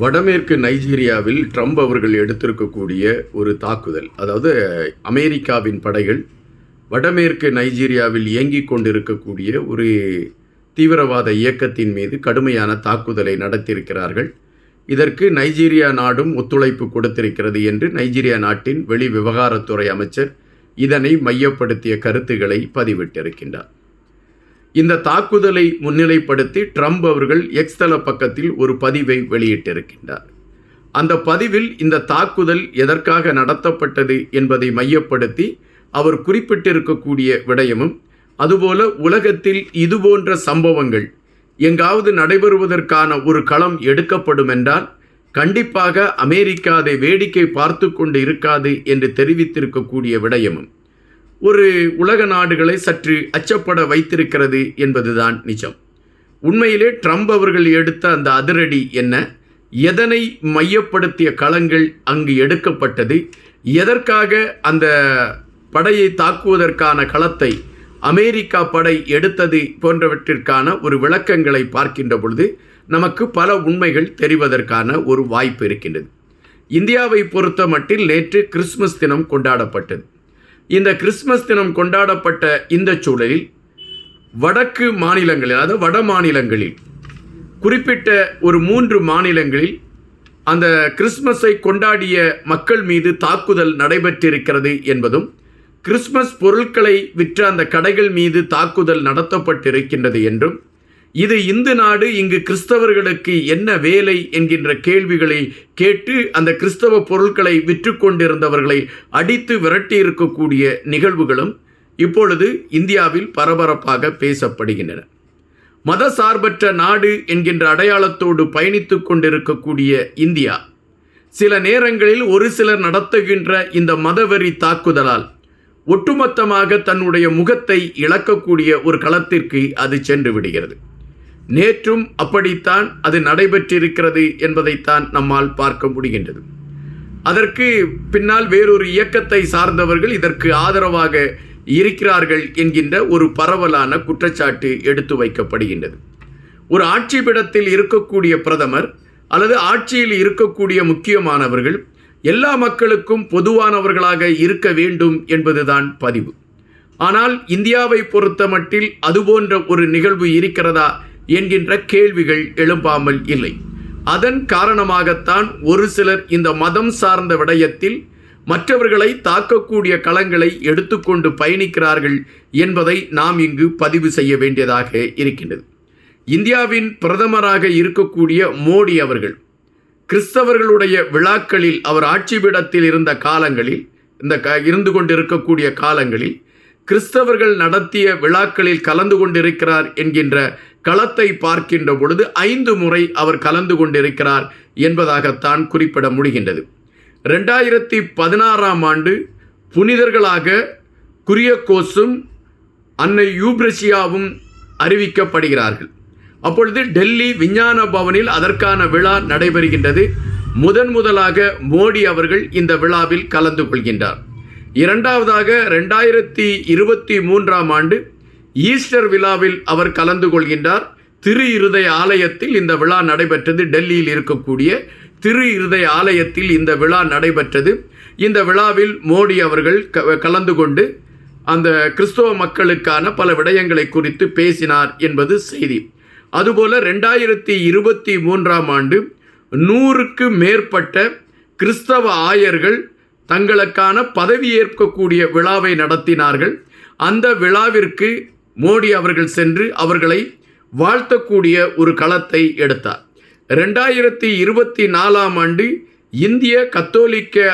வடமேற்கு நைஜீரியாவில் ட்ரம்ப் அவர்கள் எடுத்திருக்கக்கூடிய ஒரு தாக்குதல் அதாவது அமெரிக்காவின் படைகள் வடமேற்கு நைஜீரியாவில் இயங்கிக் கொண்டிருக்கக்கூடிய ஒரு தீவிரவாத இயக்கத்தின் மீது கடுமையான தாக்குதலை நடத்தியிருக்கிறார்கள். இதற்கு நைஜீரியா நாடும் ஒத்துழைப்பு கொடுத்திருக்கிறது என்று நைஜீரியா நாட்டின் வெளி விவகாரத்துறை அமைச்சர் இதனை மையப்படுத்திய கருத்துக்களை பதிவிட்டிருக்கின்றார். இந்த தாக்குதலை முன்னிலைப்படுத்தி ட்ரம்ப் அவர்கள் எக்ஸ் தள பக்கத்தில் ஒரு பதிவை வெளியிட்டிருக்கின்றார். அந்த பதிவில் இந்த தாக்குதல் எதற்காக நடத்தப்பட்டது என்பதை மையப்படுத்தி அவர் குறிப்பிட்டிருக்கக்கூடிய விடயமும் அதுபோல உலகத்தில் இதுபோன்ற சம்பவங்கள் எங்காவது நடைபெறுவதற்கான ஒரு களம் எடுக்கப்படும் என்றால் கண்டிப்பாக அமெரிக்கா அதை வேடிக்கை பார்த்து கொண்டு இருக்காது என்று தெரிவித்திருக்கக்கூடிய விடயமும். ஒரு உலக நாடுகளை சற்று அச்சப்பட வைத்திருக்கிறது என்பதுதான் நிஜம். உண்மையிலே ட்ரம்ப் அவர்கள் எடுத்த அந்த அதிரடி என்ன? எதனை மையப்படுத்திய களங்கள் அங்கு எடுக்கப்பட்டது? எதற்காக அந்த படையை தாக்குவதற்கான களத்தை அமெரிக்கா படை எடுத்தது போன்றவற்றிற்கான ஒரு விளக்கங்களை பார்க்கின்ற பொழுது நமக்கு பல உண்மைகள் தெரிவதற்கான ஒரு வாய்ப்பு இருக்கின்றது. இந்தியாவை பொறுத்த மட்டில் நேற்று கிறிஸ்மஸ் தினம் கொண்டாடப்பட்டது. இந்த கிறிஸ்மஸ் தினம் கொண்டாடப்பட்ட இந்த சூழலில் வடக்கு மாநிலங்களில் அதாவது வட மாநிலங்களில் குறிப்பிட்ட ஒரு மூன்று மாநிலங்களில் அந்த கிறிஸ்மஸை கொண்டாடிய மக்கள் மீது தாக்குதல் நடைபெற்றிருக்கிறது என்பதும் கிறிஸ்மஸ் பொருட்களை விற்ற அந்த கடைகள் மீது தாக்குதல் நடத்தப்பட்டிருக்கின்றது என்றும் இது இந்து நாடு இங்கு கிறிஸ்தவர்களுக்கு என்ன வேலை என்கின்ற கேள்விகளை கேட்டு அந்த கிறிஸ்தவ பொருட்களை விற்று கொண்டிருந்தவர்களை அடித்து விரட்டியிருக்கக்கூடிய நிகழ்வுகளும் இப்பொழுது இந்தியாவில் பரபரப்பாக பேசப்படுகின்றன. மத சார்பற்ற நாடு என்கின்ற அடையாளத்தோடு பயணித்து கொண்டிருக்கக்கூடிய இந்தியா சில நேரங்களில் ஒரு சிலர் நடத்துகின்ற இந்த மதவெறி தாக்குதலால் ஒட்டுமொத்தமாக தன்னுடைய முகத்தை இழக்கக்கூடிய ஒரு களத்திற்கு அது சென்று விடுகிறது. நேற்றும் அப்படித்தான் அது நடைபெற்றிருக்கிறது என்பதைத்தான் நம்மால் பார்க்க முடிகின்றது. அதற்கு பின்னால் வேறொரு இயக்கத்தை சார்ந்தவர்கள் இதற்கு ஆதரவாக இருக்கிறார்கள் என்கின்ற ஒரு பரவலான குற்றச்சாட்டு எடுத்து வைக்கப்படுகின்றது. ஒரு ஆட்சிபிடத்தில் இருக்கக்கூடிய பிரதமர் அல்லது ஆட்சியில் இருக்கக்கூடிய முக்கியமானவர்கள் எல்லா மக்களுக்கும் பொதுவானவர்களாக இருக்க வேண்டும் என்பதுதான் பதிவு. ஆனால் இந்தியாவை பொறுத்த மட்டில் அதுபோன்ற ஒரு நிகழ்வு இருக்கிறதா என்கின்ற கேள்விகள் எழும்பாமல் இல்லை. அதன் காரணமாகத்தான் ஒரு சிலர் இந்த மதம் சார்ந்த விடயத்தில் மற்றவர்களை தாக்கக்கூடிய களங்களை எடுத்துக்கொண்டு பயணிக்கிறார்கள் என்பதை நாம் இங்கு பதிவு செய்ய வேண்டியதாக இருக்கின்றது. இந்தியாவின் பிரதமராக இருக்கக்கூடிய மோடி அவர்கள் கிறிஸ்தவர்களுடைய விழாக்களில் அவர் ஆட்சிபிடத்தில் இருந்த காலங்களில் இந்த க இருந்து கொண்டிருக்கக்கூடிய காலங்களில் கிறிஸ்தவர்கள் நடத்திய விழாக்களில் கலந்து கொண்டிருக்கிறார் என்கின்ற களத்தை பார்க்கின்ற பொழுது ஐந்து முறை அவர் கலந்து கொண்டிருக்கிறார் என்பதாகத்தான் குறிப்பிட முடிகின்றது. ரெண்டாயிரத்தி பதினாறாம் ஆண்டு புனிதர்களாக குரியகோஸும் அன்னை யூப்ரஷியாவும் அறிவிக்கப்படுகிறார்கள். அப்பொழுது டெல்லி விஞ்ஞான பவனில் அதற்கான விழா நடைபெறுகின்றது. முதன் முதலாக மோடி அவர்கள் இந்த விழாவில் கலந்து கொள்கின்றார். இரண்டாவதாக ரெண்டாயிரத்தி இருபத்தி மூன்றாம் ஆண்டு ஈஸ்டர் விழாவில் அவர் கலந்து கொள்கின்றார். திரு இருதய ஆலயத்தில் இந்த விழா நடைபெற்றது. டெல்லியில் இருக்கக்கூடிய திரு இருதய ஆலயத்தில் இந்த விழா நடைபெற்றது. இந்த விழாவில் மோடி அவர்கள் க- கலந்து கொண்டு அந்த கிறிஸ்தவ மக்களுக்கான பல விடயங்களை குறித்து பேசினார் என்பது செய்தி. அதுபோல ரெண்டாயிரத்தி இருபத்தி மூன்றாம் ஆண்டு நூறுக்கு மேற்பட்ட கிறிஸ்தவ ஆயர்கள் தங்களுக்கான பதவியேற்கக்கூடிய விழாவை நடத்தினார்கள். அந்த விழாவிற்கு மோடி அவர்கள் சென்று அவர்களை வாழ்த்தக்கூடிய ஒரு களத்தை எடுத்தார். ரெண்டாயிரத்தி இருபத்தி நாலாம் ஆண்டு இந்திய கத்தோலிக்க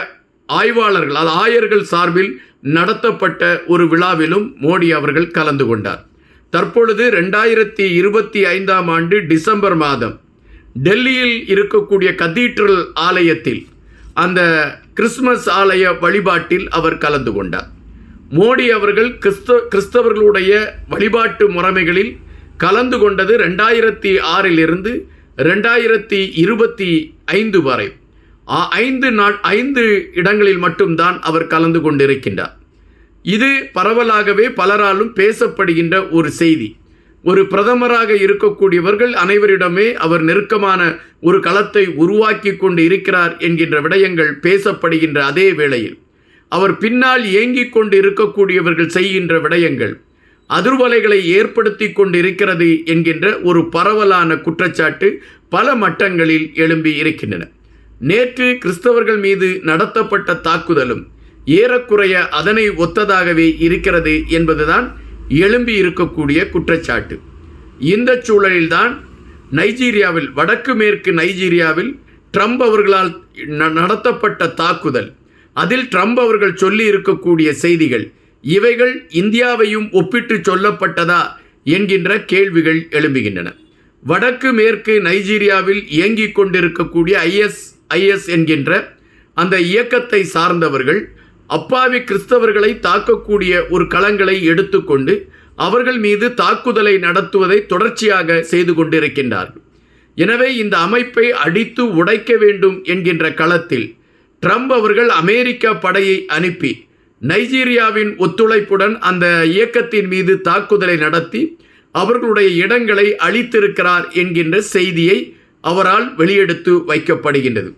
ஆய்வாளர்கள் அது ஆயர்கள் சார்பில் நடத்தப்பட்ட ஒரு விழாவிலும் மோடி அவர்கள் கலந்து கொண்டார். தற்பொழுது ரெண்டாயிரத்தி இருபத்தி ஐந்தாம் ஆண்டு டிசம்பர் மாதம் டெல்லியில் இருக்கக்கூடிய கதீட்ரல் ஆலயத்தில் அந்த கிறிஸ்மஸ் ஆலய வழிபாட்டில் அவர் கலந்து கொண்டார். மோடி அவர்கள் கிறிஸ்தவ கிறிஸ்தவர்களுடைய வழிபாட்டு முறைமைகளில் கலந்து கொண்டது ரெண்டாயிரத்தி ஆறிலிருந்து ரெண்டாயிரத்தி இருபத்தி ஐந்து வரை. ஐந்து நாட் ஐந்து இடங்களில் மட்டும்தான் அவர் கலந்து கொண்டிருக்கின்றார். இது பரவலாகவே பலராலும் பேசப்படுகின்ற ஒரு செய்தி. ஒரு பிரதமராக இருக்கக்கூடியவர்கள் அனைவரிடமே அவர் நெருக்கமான ஒரு களத்தை உருவாக்கி கொண்டு இருக்கிறார் என்கின்ற விடயங்கள் பேசப்படுகின்ற அதே வேளையில். அவர் பின்னால் இயங்கிக் கொண்டு இருக்கக்கூடியவர்கள் செய்கின்ற விடயங்கள் அதிர்வலைகளை ஏற்படுத்தி கொண்டு இருக்கிறது என்கின்ற ஒரு பரவலான குற்றச்சாட்டு பல மட்டங்களில் எழும்பி இருக்கின்றன. நேற்று கிறிஸ்தவர்கள் மீது நடத்தப்பட்ட தாக்குதலும் ஏறக்குறைய அதனை ஒத்ததாகவே இருக்கிறது என்பதுதான் எழும்பி இருக்கக்கூடிய குற்றச்சாட்டு. இந்த சூழலில்தான் நைஜீரியாவில் வடக்கு மேற்கு நைஜீரியாவில் ட்ரம்ப் அவர்களால் ந- நடத்தப்பட்ட தாக்குதல் அதில் ட்ரம்ப் அவர்கள் சொல்லி இருக்கக்கூடிய செய்திகள் இவைகள் இந்தியாவையும் ஒப்பிட்டு சொல்லப்பட்டதா என்கின்ற கேள்விகள் எழும்புகின்றன. வடக்கு மேற்கு நைஜீரியாவில் இயங்கிக் கொண்டிருக்கக்கூடிய ஐஎஸ் ஐஎஸ் என்கின்ற அந்த இயக்கத்தை சார்ந்தவர்கள் அப்பாவி கிறிஸ்தவர்களை தாக்கக்கூடிய ஒரு களங்களை எடுத்துக்கொண்டு அவர்கள் மீது தாக்குதலை நடத்துவதை தொடர்ச்சியாக செய்து கொண்டிருக்கின்றார்கள். எனவே இந்த அமைப்பை அடித்து உடைக்க வேண்டும் என்கின்ற களத்தில் ட்ரம்ப் அவர்கள் அமெரிக்க படையை அனுப்பி நைஜீரியாவின் ஒத்துழைப்புடன் அந்த இயக்கத்தின் மீது தாக்குதலை நடத்தி அவர்களுடைய இடங்களை அழித்திருக்கிறார் என்கின்ற செய்தியை அவரால் வெளியெடுத்து வைக்கப்படுகின்றது.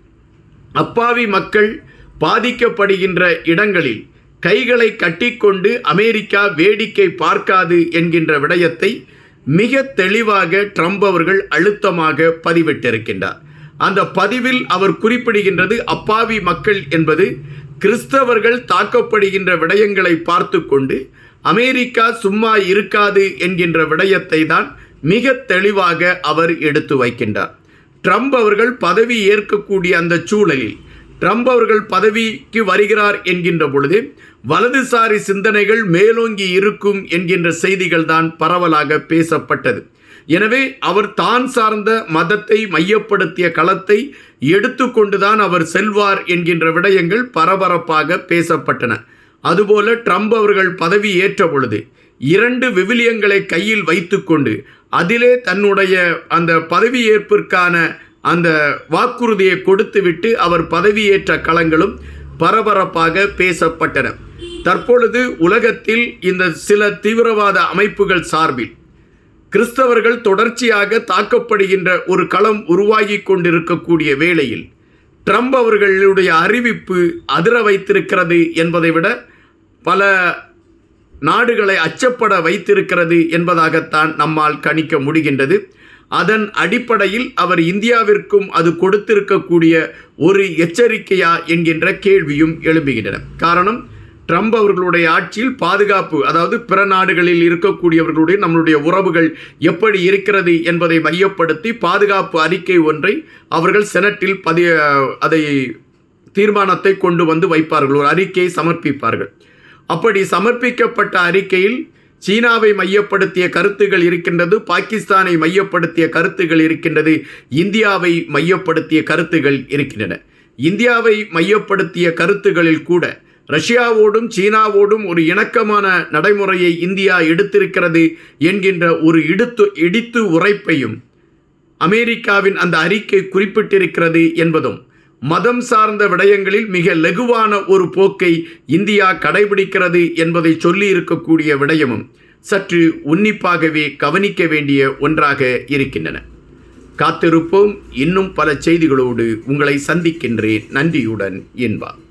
அப்பாவி மக்கள் பாதிக்கப்படுகின்ற இடங்களில் கைகளை கட்டிக்கொண்டு அமெரிக்கா வேடிக்கை பார்க்காது என்கின்ற விடயத்தை மிக தெளிவாக ட்ரம்ப் அவர்கள் அழுத்தமாக பதிவிட்டிருக்கின்றார். அந்த பதிவில் அவர் குறிப்பிடுகின்றது அப்பாவி மக்கள் என்பது கிறிஸ்தவர்கள் தாக்கப்படுகின்ற விடயங்களை பார்த்து கொண்டு அமெரிக்கா சும்மா இருக்காது என்கின்ற விடயத்தை தான் மிக தெளிவாக அவர் எடுத்து வைக்கின்றார். ட்ரம்ப் அவர்கள் பதவி ஏற்கக்கூடிய அந்த சூழலில் ட்ரம்ப் அவர்கள் பதவிக்கு வருகிறார் என்கின்ற பொழுது வலதுசாரி சிந்தனைகள் மேலோங்கி இருக்கும் என்கின்ற செய்திகள் தான் பரவலாக பேசப்பட்டது. எனவே அவர் தான் சார்ந்த மதத்தை மையப்படுத்திய களத்தை எடுத்துக்கொண்டுதான் அவர் செல்வார் என்கின்ற விடயங்கள் பரபரப்பாக பேசப்பட்டன. அதுபோல ட்ரம்ப் அவர்கள் பதவி ஏற்ற பொழுது இரண்டு விவிலியங்களை கையில் வைத்துக்கொண்டு அதிலே தன்னுடைய அந்த பதவியேற்பிற்கான அந்த வாக்குறுதியை கொடுத்துவிட்டு அவர் பதவியேற்ற களங்களும் பரபரப்பாக பேசப்பட்டன. தற்பொழுது உலகத்தில் இந்த சில தீவிரவாத அமைப்புகள் சார்பில் கிறிஸ்தவர்கள் தொடர்ச்சியாக தாக்கப்படுகின்ற ஒரு களம் உருவாகி கொண்டிருக்கக்கூடிய வேளையில் ட்ரம்ப் அவர்களுடைய அறிவிப்பு அதிர வைத்திருக்கிறது என்பதை விட பல நாடுகளை அச்சப்பட வைத்திருக்கிறது என்பதாகத்தான் நம்மால் கணிக்க முடிகின்றது. அதன் அடிப்படையில் அவர் இந்தியாவிற்கும் அது கொடுத்திருக்கக்கூடிய ஒரு எச்சரிக்கையா என்கின்ற கேள்வியும் எழும்புகின்றன. காரணம் ட்ரம்ப் அவர்களுடைய ஆட்சியில் பாதுகாப்பு அதாவது பிற நாடுகளில் இருக்கக்கூடியவர்களுடைய நம்மளுடைய உறவுகள் எப்படி இருக்கிறது என்பதை மையப்படுத்தி பாதுகாப்பு அறிக்கை ஒன்றை அவர்கள் செனட்டில் பதி அதை தீர்மானத்தை கொண்டு வந்து வைப்பார்கள். ஒரு அறிக்கையை சமர்ப்பிப்பார்கள். அப்படி சமர்ப்பிக்கப்பட்ட அறிக்கையில் சீனாவை மையப்படுத்திய கருத்துகள் இருக்கின்றது பாகிஸ்தானை மையப்படுத்திய கருத்துகள் இருக்கின்றது இந்தியாவை மையப்படுத்திய கருத்துகள் இருக்கின்றன. இந்தியாவை மையப்படுத்திய கருத்துகளில் கூட ரஷ்யாவோடும் சீனாவோடும் ஒரு இணக்கமான நடைமுறையை இந்தியா எடுத்திருக்கிறது என்கின்ற ஒரு இடுத்து இடித்து உரைப்பையும் அமெரிக்காவின் அந்த அறிக்கை குறிப்பிட்டிருக்கிறது என்பதும் மதம் சார்ந்த விடயங்களில் மிக லகுவான ஒரு போக்கை இந்தியா கடைபிடிக்கிறது என்பதை சொல்லி இருக்கக்கூடிய விடயமும் சற்று உன்னிப்பாகவே கவனிக்க வேண்டிய ஒன்றாக இருக்கின்றன. காத்திருப்போம். இன்னும் பல செய்திகளோடு உங்களை சந்திக்கின்றேன். நன்றியுடன் என்பார்